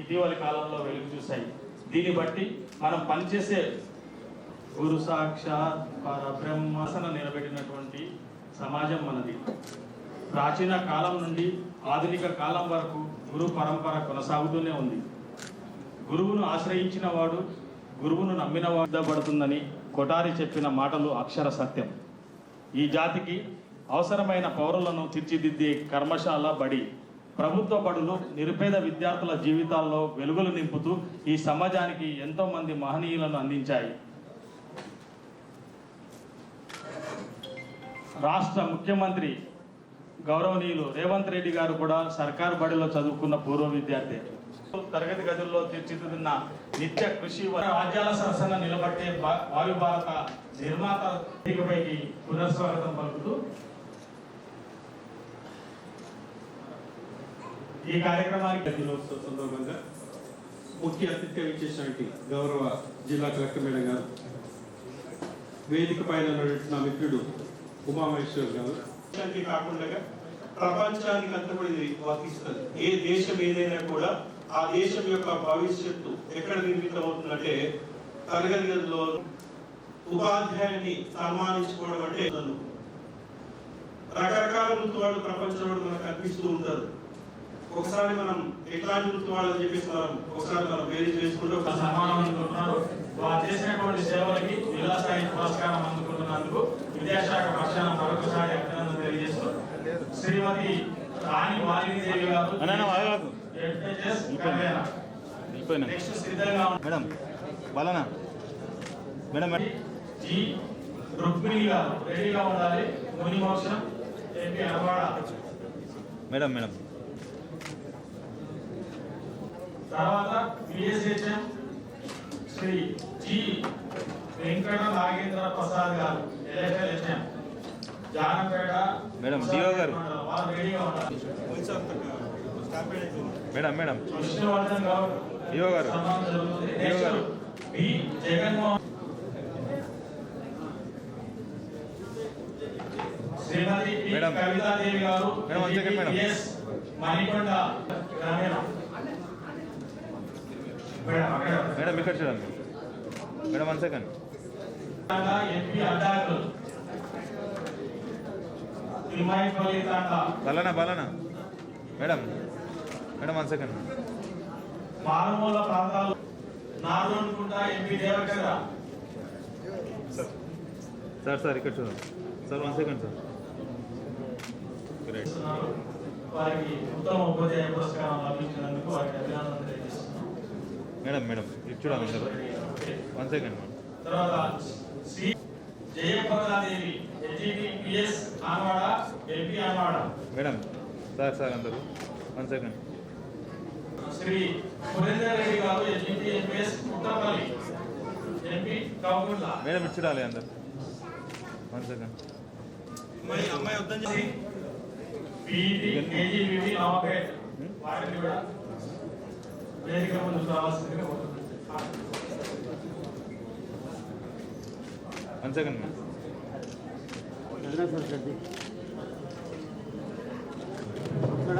ఇటీవలి కాలంలో వెలుగు చూశాయి. దీన్ని బట్టి మనం పనిచేసే గురు సాక్షాత్ పరబ్రహ్మసన నిలబెట్టినటువంటి సమాజం మనది. ప్రాచీన కాలం నుండి ఆధునిక కాలం వరకు గురు పరంపర కొనసాగుతూనే ఉంది. గురువును ఆశ్రయించిన వాడు గురువును నమ్మిన వాడబడుతుందని కొటారి చెప్పిన మాటలు అక్షర సత్యం. ఈ జాతికి అవసరమైన పౌరులను తీర్చిదిద్దే కర్మశాల బడి ప్రభుత్వ బడులు నిరుపేద విద్యార్థుల జీవితాల్లో వెలుగులు నింపుతూ ఈ సమాజానికి ఎంతో మంది మహనీయులను అందించాయి. రాష్ట్ర ముఖ్యమంత్రి గౌరవనీయులు రేవంత్ రెడ్డి గారు కూడా సర్కారు బడిలో చదువుకున్న పూర్వ విద్యార్థి. తరగతి గదుల్లో తీర్చిదిద్దిన నిత్య కృషి రాజ్యాల సరసన నిలబట్టే భా- వాయు భారత నిర్మాత పునఃస్వాగతం పలుకుతూ ఈ కార్యక్రమానికి దినోత్సవ సందర్భంగా ముఖ్య అతిథిగా ఇచ్చేసినటువంటి గౌరవ జిల్లా కలెక్టర్ మేడం గారు వేదిక పైన నా మిత్రుడు ఉమామహేశ్వర్ గారు. కాకుండా ప్రపంచానికి అంతా కూడా ఇది వర్తిస్తుంది ఏ దేశం ఏదైనా కూడా ఆ దేశం యొక్క భవిష్యత్తు ఎక్కడ నిర్మితం అవుతుందంటే తరగతి గదిలో ఉపాధ్యాయుని సన్మానించుకోవడం అంటే రకరకాల వృత్తి వాళ్ళు ప్రపంచంలో మనకు కనిపిస్తూ ఉంటారు. ఒకసారి మనం ఎట్లాంటి వృత్తి వాళ్ళు అని చెప్పేసి మనం ఒకసారి మనం వేరే చేసుకుంటూ ఒక సన్మానం అందుకుంటున్నారు. వారు చేసినటువంటి సేవలకి జిల్లా స్థాయి పురస్కారం అందుకుంటున్నందుకు విద్యాశాఖ పక్షాన మరొకసారి అభినందన తెలియజేస్తూ శ్రీమతి రాణి గారు నెక్స్ట్ సిద్ధంగా మేడం బలనా. మేడం జి. రుక్మిణి గారు రెడీగా ఉండాలి. ముని మోక్షం. MP Anavada madam madam. తర్వాత BSHM Shri G Venkata Nagendra Prasad garu election HM Janapeta madam, DO garu. Madam madam Vishnuvardhan garu DO garu. DO గారు. బి జగన్మోహన్ శ్రీమతి. కవితాదేవి గారు మేడం, మణికొండ గ్రామీణ మేడం ఇక్కడ చూడండి మేడం వన్ సెకండ్ బలనా బలనా. మేడం మేడం వన్ సెకండ్ మారుమూల ప్రాంతాలు నాదోనుకుంట ఎంపీ దేవకర సార్ సార్ ఇక్కడ చూడండి. Sir one second sir. వారికి ఉత్తమ ఉపాధ్యాయ పురస్కారం లభించినందుకు వారికి అభినందనలు తెలియజేస్తున్నాం మేడం మేడం ఇటు చూడండి అందరూ వన్ సెకండ్ మేడం తర్వాత Shri Jayapradadevi HDPS Anavada MP Anavada. Madam sir sir అందరూ. One second Shri Surender Reddy garu HDPS Puttapalli MP madam ఇటు చూడాలి అందరు. వన్ సెకండ్ అమ్మాయి వద్దని కేజీబీవీ నవాపేట్ వాటిని కూడా. వేదిక ముందు రావాల్సిందిగా ఇక్కడ